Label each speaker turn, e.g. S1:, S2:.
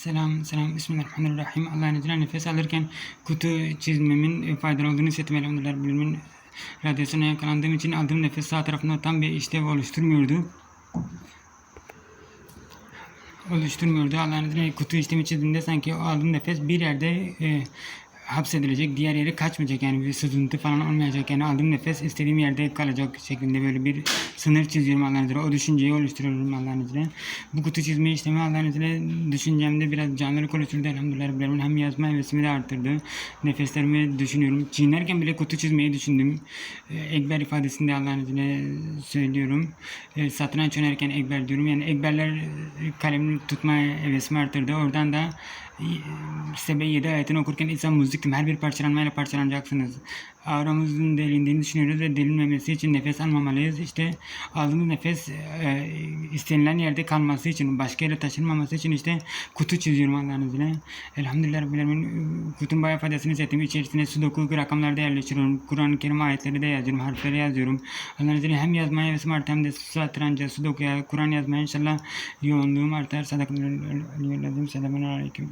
S1: Selam, selam. Bismillahirrahmanirrahim. Allah'ın izniyle nefes alırken kutu çizmemin faydalı olduğunu hissettim. Elhamdülillah bilimin radyasyona yakalandığım için aldığım nefes sağ tarafında tam bir işlev oluşturmuyordu. Oluşturmuyordu. Allah'ın izniyle kutu işlemi çizdiğimde sanki o aldığım nefes bir yerde e, hapsedilecek, diğer yere kaçmayacak yani bir sızıntı falan olmayacak yani aldığım nefes istediğim yerde kalacak şeklinde böyle bir sınır çiziyorum Allah'ın izniyle. O düşünceyi oluşturuyorum Allah'ın izniyle. Bu kutu çizme işlemi Allah'ın izniyle düşüncemde biraz canlılık oluşturdu elhamdülillah. Alemin. Hem yazma hevesimi de arttırdı. Nefeslerimi düşünüyorum. Çiğnerken bile kutu çizmeyi düşündüm. Ee, Ekber ifadesinde Allah'ın izniyle söylüyorum. Ee, satranç oynarken ekber diyorum. Yani ekberler e, kalemi tutma hevesimi arttırdı. Oradan da Sebe 7 ayetini okurken İsa müziktim. Her bir parçalanmayla parçalanacaksınız. Auramızın delindiğini düşünüyoruz ve delinmemesi için nefes almamalıyız. İşte aldığımız nefes e, istenilen yerde kalması için, başka yere taşınmaması için işte kutu çiziyorum Allah'ın izniyle. Elhamdülillah Rabbil Alemin. Kutunun bayağı faydasını hissettim. İçerisine sudoku rakamlarda yerleştiriyorum. Kur'an-ı Kerim ayetleri de yazıyorum. Harfleri yazıyorum. Allah'ın izniyle hem yazmaya hevesim artar hem de satranca, sudokuya, Kur'an yazmaya inşallah yoğunluğum artar. Sellem. Selamun aleyküm.